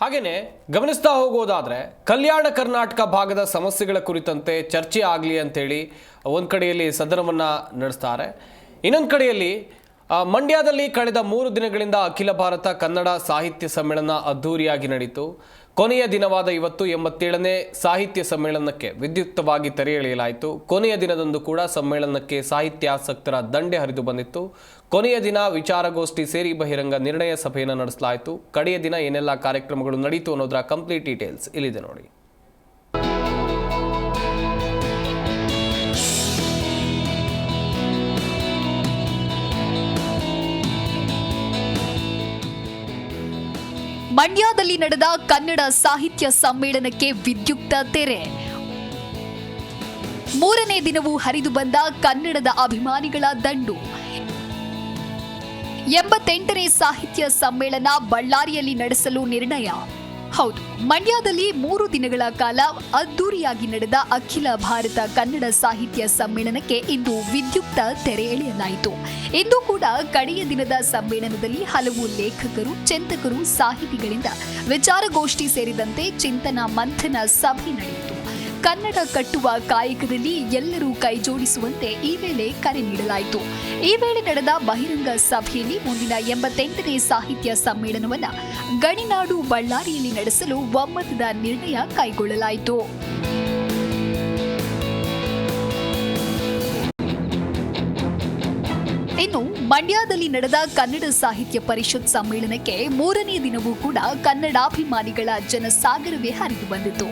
ಹಾಗೆಯೇ ಗಮನಿಸ್ತಾ ಹೋಗೋದಾದರೆ ಕಲ್ಯಾಣ ಕರ್ನಾಟಕ ಭಾಗದ ಸಮಸ್ಯೆಗಳ ಕುರಿತಂತೆ ಚರ್ಚೆ ಆಗಲಿ ಅಂತೇಳಿ ಒಂದು ಕಡೆಯಲ್ಲಿ ಸದನವನ್ನು ನಡೆಸ್ತಾರೆ. ಇನ್ನೊಂದು ಕಡೆಯಲ್ಲಿ ಮಂಡ್ಯದಲ್ಲಿ ಕಳೆದ ಮೂರು ದಿನಗಳಿಂದ ಅಖಿಲ ಭಾರತ ಕನ್ನಡ ಸಾಹಿತ್ಯ ಸಮ್ಮೇಳನ ಅದ್ದೂರಿಯಾಗಿ ನಡೆಯಿತು ಕೊನೆಯ ದಿನವಾದ ಇವತ್ತು ಎಂಬತ್ತೇಳನೇ ಸಾಹಿತ್ಯ ಸಮ್ಮೇಳನಕ್ಕೆ ವಿದ್ಯುಕ್ತವಾಗಿ ತೆರೆ ಎಳೆಯಲಾಯಿತು ಕೊನೆಯ ದಿನದಂದು ಕೂಡ ಸಮ್ಮೇಳನಕ್ಕೆ ಸಾಹಿತ್ಯಾಸಕ್ತರ ದಂಡೆ ಹರಿದು ಬಂದಿತ್ತು. ಕೊನೆಯ ದಿನ ವಿಚಾರಗೋಷ್ಠಿ ಸೇರಿ ಬಹಿರಂಗ ನಿರ್ಣಯ ಸಭೆಯನ್ನು ನಡೆಸಲಾಯಿತು. ಕಡೆಯ ದಿನ ಏನೆಲ್ಲ ಕಾರ್ಯಕ್ರಮಗಳು ನಡೆಯಿತು ಅನ್ನೋದರ ಕಂಪ್ಲೀಟ್ ಡೀಟೇಲ್ಸ್ ಇಲ್ಲಿದೆ ನೋಡಿ. ಮಂಡ್ಯದಲ್ಲಿ ನಡೆದ ಕನ್ನಡ ಸಾಹಿತ್ಯ ಸಮ್ಮೇಳನಕ್ಕೆ ವಿದ್ಯುಕ್ತ ತೆರೆ. ಮೂರನೇ ದಿನವೂ ಹರಿದು ಬಂದ ಕನ್ನಡದ ಅಭಿಮಾನಿಗಳ ದಂಡು. ಎಂಬತ್ತೆಂಟನೇ ಸಾಹಿತ್ಯ ಸಮ್ಮೇಳನ ಬಳ್ಳಾರಿಯಲ್ಲಿ ನಡೆಸಲು ನಿರ್ಣಯ. ಹೌದು, ಮಂಡ್ಯದಲ್ಲಿ ಮೂರು ದಿನಗಳ ಕಾಲ ಅದ್ದೂರಿಯಾಗಿ ನಡೆದ ಅಖಿಲ ಭಾರತ ಕನ್ನಡ ಸಾಹಿತ್ಯ ಸಮ್ಮೇಳನಕ್ಕೆ ಇಂದು ವಿದ್ಯುಕ್ತ ತೆರೆ ಎಳೆಯಲಾಯಿತು. ಇಂದು ಕೂಡ ಕಡೆಯ ದಿನದ ಸಮ್ಮೇಳನದಲ್ಲಿ ಹಲವು ಲೇಖಕರು, ಚಿಂತಕರು, ಸಾಹಿತಿಗಳಿಂದ ವಿಚಾರಗೋಷ್ಠಿ ಸೇರಿದಂತೆ ಚಿಂತನ ಮಂಥನ ಸಭೆ ನಡೆಯಿತು. ಕನ್ನಡ ಕಟ್ಟುವ ಕಾಯಕದಲ್ಲಿ ಎಲ್ಲರೂ ಕೈಜೋಡಿಸುವಂತೆ ಈ ವೇಳೆ ಕರೆ ನೀಡಲಾಯಿತು. ಈ ವೇಳೆ ನಡೆದ ಬಹಿರಂಗ ಸಭೆಯಲ್ಲಿ ಮುಂದಿನ ಎಂಬತ್ತೆಂಟನೇ ಸಾಹಿತ್ಯ ಸಮ್ಮೇಳನವನ್ನು ಗಣಿನಾಡು ಬಳ್ಳಾರಿಯಲ್ಲಿ ನಡೆಸಲು ಒಮ್ಮತದ ನಿರ್ಣಯ ಕೈಗೊಳ್ಳಲಾಯಿತು. ಇನ್ನು ಮಂಡ್ಯದಲ್ಲಿ ನಡೆದ ಕನ್ನಡ ಸಾಹಿತ್ಯ ಪರಿಷತ್ ಸಮ್ಮೇಳನಕ್ಕೆ ಮೂರನೇ ದಿನವೂ ಕೂಡ ಕನ್ನಡಾಭಿಮಾನಿಗಳ ಜನಸಾಗರವೇ ಹರಿದು ಬಂದಿತು.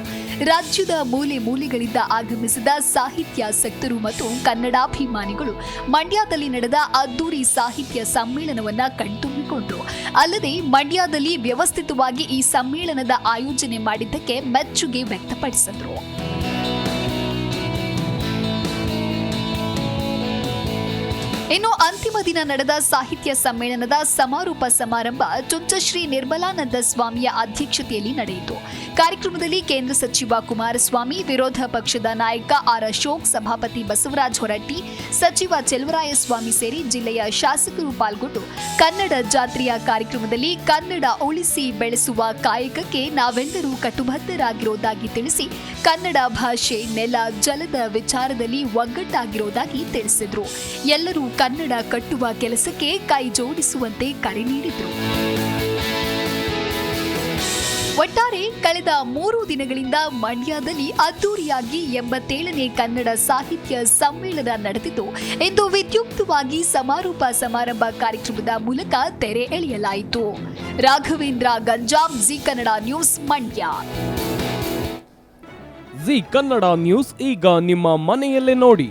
ರಾಜ್ಯದ ಮೂಲೆ ಮೂಲೆಗಳಿಂದ ಆಗಮಿಸಿದ ಸಾಹಿತ್ಯಾಸಕ್ತರು ಮತ್ತು ಕನ್ನಡಾಭಿಮಾನಿಗಳು ಮಂಡ್ಯದಲ್ಲಿ ನಡೆದ ಅದ್ದೂರಿ ಸಾಹಿತ್ಯ ಸಮ್ಮೇಳನವನ್ನ ಕಣ್ತುಂಬಿಕೊಂಡರು. ಅಲ್ಲದೆ ಮಂಡ್ಯದಲ್ಲಿ ವ್ಯವಸ್ಥಿತವಾಗಿ ಈ ಸಮ್ಮೇಳನದ ಆಯೋಜನೆ ಮಾಡಿದ್ದಕ್ಕೆ ಮೆಚ್ಚುಗೆ ವ್ಯಕ್ತಪಡಿಸಿದ್ರು. ಇನ್ನು ಅಂತಿಮ ದಿನ ನಡೆದ ಸಾಹಿತ್ಯ ಸಮ್ಮೇಳನದ ಸಮಾರೋಪ ಸಮಾರಂಭ ಚುಂಚಶ್ರೀ ನಿರ್ಮಲಾನಂದ ಸ್ವಾಮಿಯ ಅಧ್ಯಕ್ಷತೆಯಲ್ಲಿ ನಡೆಯಿತು. ಕಾರ್ಯಕ್ರಮದಲ್ಲಿ ಕೇಂದ್ರ ಸಚಿವ ಕುಮಾರಸ್ವಾಮಿ, ವಿರೋಧ ಪಕ್ಷದ ನಾಯಕ ಆರ್ ಅಶೋಕ್, ಸಭಾಪತಿ ಬಸವರಾಜ್ ಹೊರಟ್ಟಿ, ಸಚಿವ ಚೆಲುವರಾಯಸ್ವಾಮಿ ಸೇರಿ ಜಿಲ್ಲೆಯ ಶಾಸಕರು ಪಾಲ್ಗೊಂಡು ಕನ್ನಡ ಜಾತ್ರೆಯ ಕಾರ್ಯಕ್ರಮದಲ್ಲಿ ಕನ್ನಡ ಉಳಿಸಿ ಬೆಳೆಸುವ ಕಾಯಕಕ್ಕೆ ನಾವೆಲ್ಲರೂ ಕಟುಬದ್ಧರಾಗಿರೋದಾಗಿ ತಿಳಿಸಿ ಕನ್ನಡ ಭಾಷೆ ನೆಲ ಜಲದ ವಿಚಾರದಲ್ಲಿ ಒಗ್ಗಟ್ಟಾಗಿರೋದಾಗಿ ತಿಳಿಸಿದರು. ಎಲ್ಲರೂ ಕನ್ನಡ ಕಟ್ಟುವ ಕೆಲಸಕ್ಕೆ ಕೈ ಜೋಡಿಸುವಂತೆ ಕರೆ ನೀಡಿದರು. ಒಟ್ಟಾರೆ ಕಳೆದ ಮೂರು ದಿನಗಳಿಂದ ಮಂಡ್ಯದಲ್ಲಿ ಅದ್ದೂರಿಯಾಗಿ ಎಂಬತ್ತೇಳನೇ ಕನ್ನಡ ಸಾಹಿತ್ಯ ಸಮ್ಮೇಳನ ನಡೆದಿದ್ದು, ಇಂದು ವಿದ್ಯುಕ್ತವಾಗಿ ಸಮಾರೋಪ ಸಮಾರಂಭ ಕಾರ್ಯಕ್ರಮದ ಮೂಲಕ ತೆರೆ ಎಳೆಯಲಾಯಿತು. Raghavendra Ganjam, G Kannada news, Mandya. G Kannada news ಈಗ ನಿಮ್ಮ ಮನೆಯಲ್ಲೇ ನೋಡಿ.